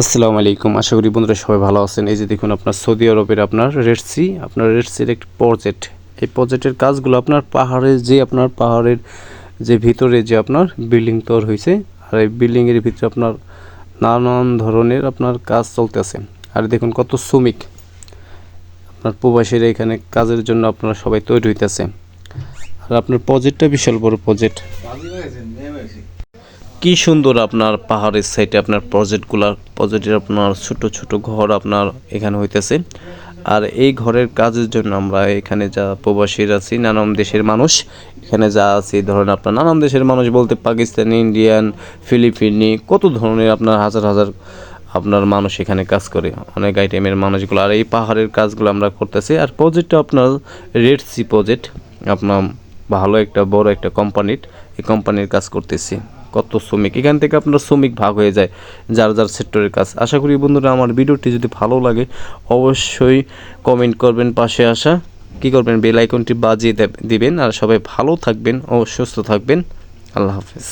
আসসালামু আলাইকুম। আশা করি বন্ধুরা সবাই ভালো আছেন। এই যে দেখুন, আপনার সৌদি আরবের আপনার রেড সি আপনার রেড সির একটি প্রজেক্ট এই প্রজেক্টের কাজগুলো আপনার পাহাড়ের যে আপনার পাহাড়ের যে ভিতরে যে আপনার বিল্ডিং তৈরি হয়েছে, আর এই বিল্ডিংয়ের ভিতরে আপনার নানান ধরনের আপনার কাজ চলতেছে। আর দেখুন, কত শ্রমিক আপনার প্রবাসীরা এখানে কাজের জন্য আপনারা সবাই তৈরি হইতেছে। আর আপনার প্রজেক্টটা বিশাল বড় প্রজেক্ট কি সুন্দর আপনার পাহাড়ের সাইডে আপনার প্রজেক্টগুলা প্রজেক্টের আপনার ছোট ছোট ঘর আপনার এখানে হইতেছে। আর এই ঘরের কাজের জন্য আমরা এখানে যা প্রবাসীর আছি, নানান দেশের মানুষ, এখানে যা আছে, ধরেন আপনার নানান দেশের মানুষ বলতে পাকিস্তানি, ইন্ডিয়ান, ফিলিপিনি, কত ধরনের আপনার হাজার হাজার আপনার মানুষ এখানে কাজ করে, অনেক আইটেমের মানুষগুলো। আর এই পাহাড়ের কাজগুলো আমরা করতেছি। আর প্রজেক্টটা আপনার রেড সি প্রজেক্ট আপনার ভালো একটা, বড় একটা কোম্পানির এই কোম্পানির কাজ করতেছি। কত শ্রমিক? এখান থেকে আপনার শ্রমিক ভাগ হয়ে যায় যার যার সেক্টরের কাজ। আশা করি বন্ধুরা আমার ভিডিওটি যদি ভালো লাগে, অবশ্যই কমেন্ট করবেন, পাশে আসা, কি করবেন বেল আইকনটি বাজিয়ে দেবেন। আর সবাই ভালো থাকবেন ও সুস্থ থাকবেন। আল্লাহ হাফেজ।